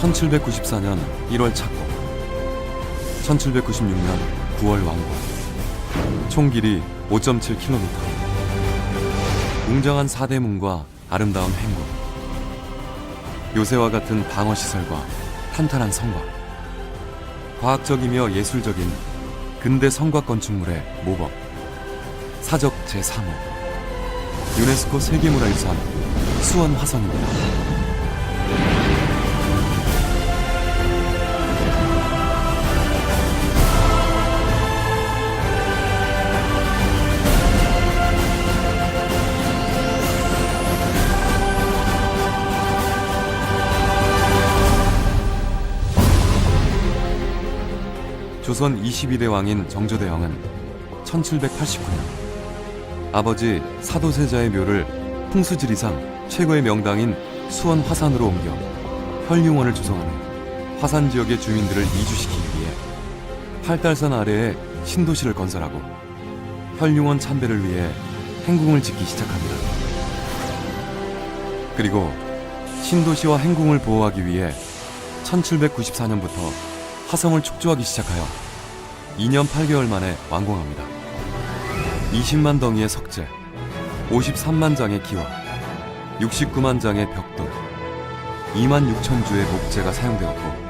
1794년 1월 착공 1796년 9월 완공 총 길이 5.7km 웅장한 사대문과 아름다운 행궁 요새와 같은 방어시설과 탄탄한 성곽 과학적이며 예술적인 근대 성곽 건축물의 모범. 사적 제3호. 유네스코 세계문화유산 수원 화성입니다. 조선 22대 왕인 정조대왕은 1789년 아버지 사도세자의 묘를 풍수지리상 최고의 명당인 수원 화산으로 옮겨 혈융원을 조성하는 화산 지역의 주민들을 이주시키기 위해 팔달산 아래에 신도시를 건설하고 혈융원 참배를 위해 행궁을 짓기 시작합니다. 그리고 신도시와 행궁을 보호하기 위해 1794년부터 화성을 축조하기 시작하여 2년 8개월 만에 완공합니다. 20만 덩이의 석재, 53만 장의 기와, 69만 장의 벽돌, 2만 6천 주의 목재가 사용되었고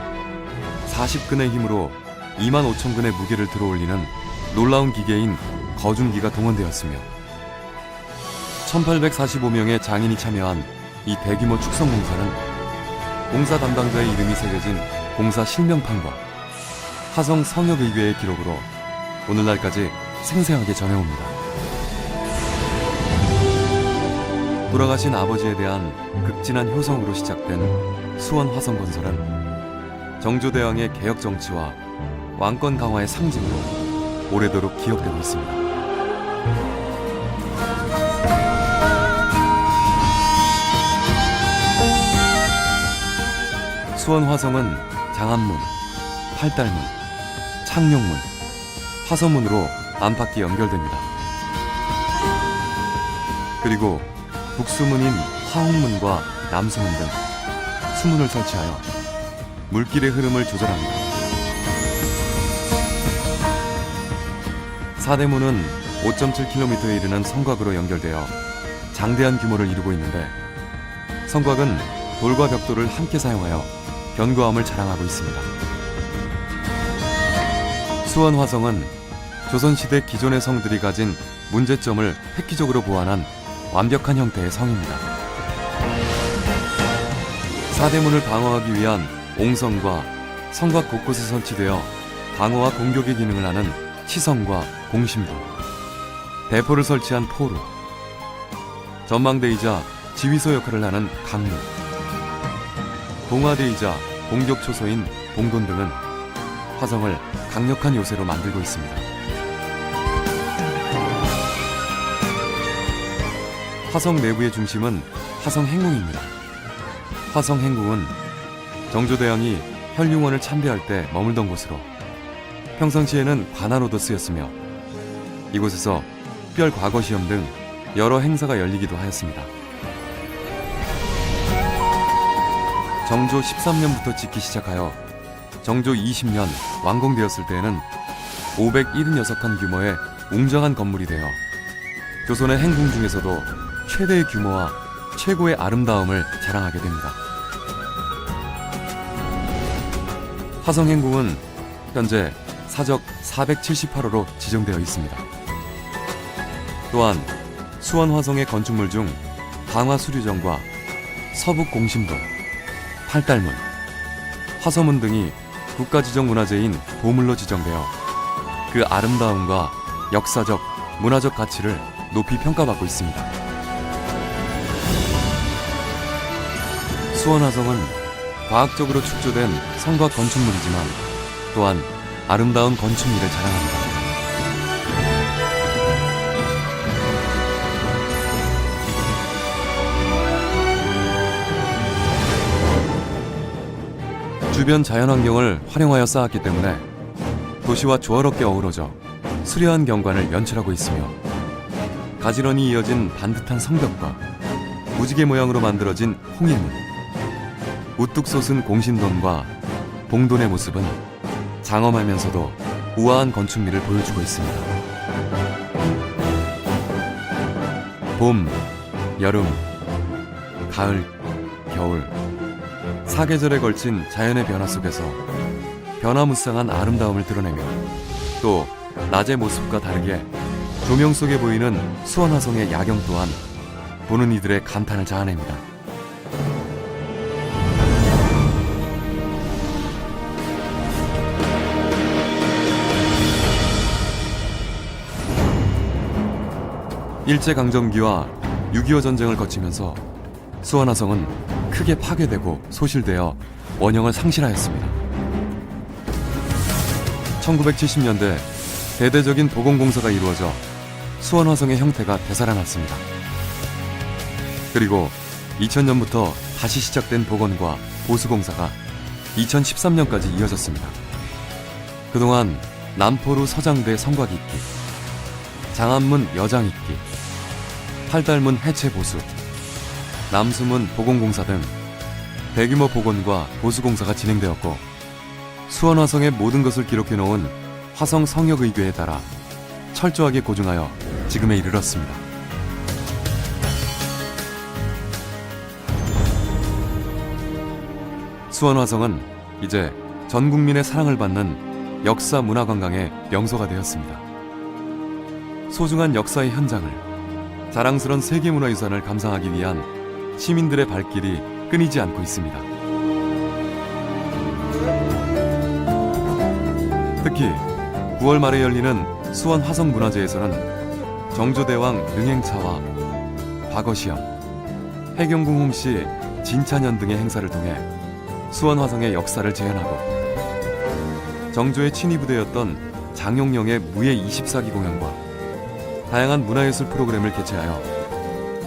40근의 힘으로 2만 5천 근의 무게를 들어올리는 놀라운 기계인 거중기가 동원되었으며 1845명의 장인이 참여한 이 대규모 축성 공사는 공사 담당자의 이름이 새겨진 공사 실명판과 화성 성역의궤의 기록으로 오늘날까지 생생하게 전해옵니다. 돌아가신 아버지에 대한 극진한 효성으로 시작된 수원 화성 건설은 정조대왕의 개혁 정치와 왕권 강화의 상징으로 오래도록 기억되고 있습니다. 수원 화성은 장안문, 팔달문, 창룡문, 화서문으로 안팎이 연결됩니다. 그리고 북수문인 화홍문과 남수문 등 수문을 설치하여 물길의 흐름을 조절합니다. 사대문은 5.7km에 이르는 성곽으로 연결되어 장대한 규모를 이루고 있는데 성곽은 돌과 벽돌을 함께 사용하여 견고함을 자랑하고 있습니다. 수원 화성은 조선시대 기존의 성들이 가진 문제점을 획기적으로 보완한 완벽한 형태의 성입니다. 사대문을 방어하기 위한 옹성과 성곽 곳곳에 설치되어 방어와 공격의 기능을 하는 치성과 공심도, 대포를 설치한 포로, 전망대이자 지휘소 역할을 하는 강문, 동화대이자 공격 초소인 봉돈 등은 화성을 강력한 요새로 만들고 있습니다. 화성 내부의 중심은 화성 행궁입니다. 화성 행궁은 정조대왕이 혈융원을 참배할 때 머물던 곳으로 평상시에는 관하로도 쓰였으며 이곳에서 특별 과거 시험 등 여러 행사가 열리기도 하였습니다. 정조 13년부터 짓기 시작하여 정조 20년 완공되었을 때에는 576칸 규모의 웅장한 건물이 되어 조선의 행궁 중에서도 최대의 규모와 최고의 아름다움을 자랑하게 됩니다. 화성 행궁은 현재 사적 478호로 지정되어 있습니다. 또한 수원 화성의 건축물 중 방화 수류정과 서북 공심도, 팔달문, 화서문 등이 국가지정문화재인 보물로 지정되어 그 아름다움과 역사적, 문화적 가치를 높이 평가받고 있습니다. 수원 화성은 과학적으로 축조된 성곽 건축물이지만 또한 아름다운 건축미를 자랑합니다. 주변 자연환경을 활용하여 쌓았기 때문에 도시와 조화롭게 어우러져 수려한 경관을 연출하고 있으며 가지런히 이어진 반듯한 성벽과 무지개 모양으로 만들어진 홍일문 우뚝 솟은 공신돈과 봉돈의 모습은 장엄하면서도 우아한 건축미를 보여주고 있습니다. 봄, 여름, 가을, 겨울 사계절에 걸친 자연의 변화 속에서 변화무쌍한 아름다움을 드러내며 또 낮의 모습과 다르게 조명 속에 보이는 수원화성의 야경 또한 보는 이들의 감탄을 자아냅니다. 일제강점기와 6.25 전쟁을 거치면서 수원화성은 크게 파괴되고 소실되어 원형을 상실하였습니다. 1970년대 대대적인 도공공사가 이루어져 수원 화성의 형태가 되살아났습니다. 그리고 2000년부터 다시 시작된 복원과 보수공사가 2013년까지 이어졌습니다. 그동안 남포루 서장대 성곽 잇기, 장안문 여장 잇기, 팔달문 해체 보수, 남수문 보건공사 등 대규모 복원과 보수공사가 진행되었고 수원 화성의 모든 것을 기록해 놓은 화성 성역의궤에 따라 철저하게 고증하여 지금에 이르렀습니다. 수원 화성은 이제 전 국민의 사랑을 받는 역사 문화 관광의 명소가 되었습니다. 소중한 역사의 현장을 자랑스런 세계문화유산을 감상하기 위한 시민들의 발길이 끊이지 않고 있습니다. 특히 9월 말에 열리는 수원 화성문화제에서는 정조대왕 능행차와 과거시험, 해경궁 홍씨 진찬연 등의 행사를 통해 수원 화성의 역사를 재현하고 정조의 친위 부대였던 장용령의 무예 24기 공연과 다양한 문화예술 프로그램을 개최하여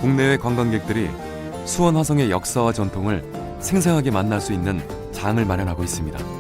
국내외 관광객들이 수원 화성의 역사와 전통을 생생하게 만날 수 있는 장을 마련하고 있습니다.